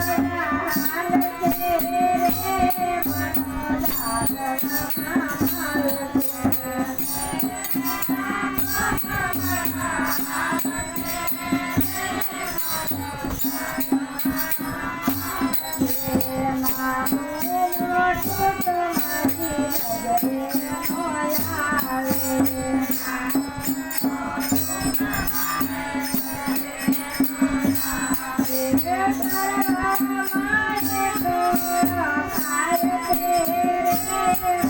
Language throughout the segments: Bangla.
Thank you.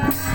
Bye.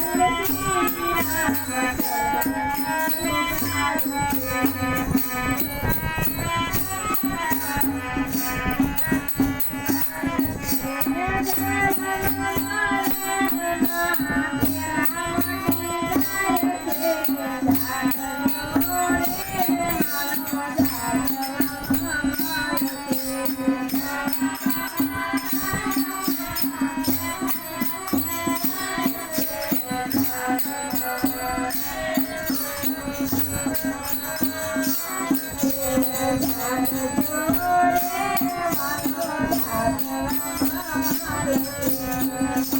Thank you. Yes.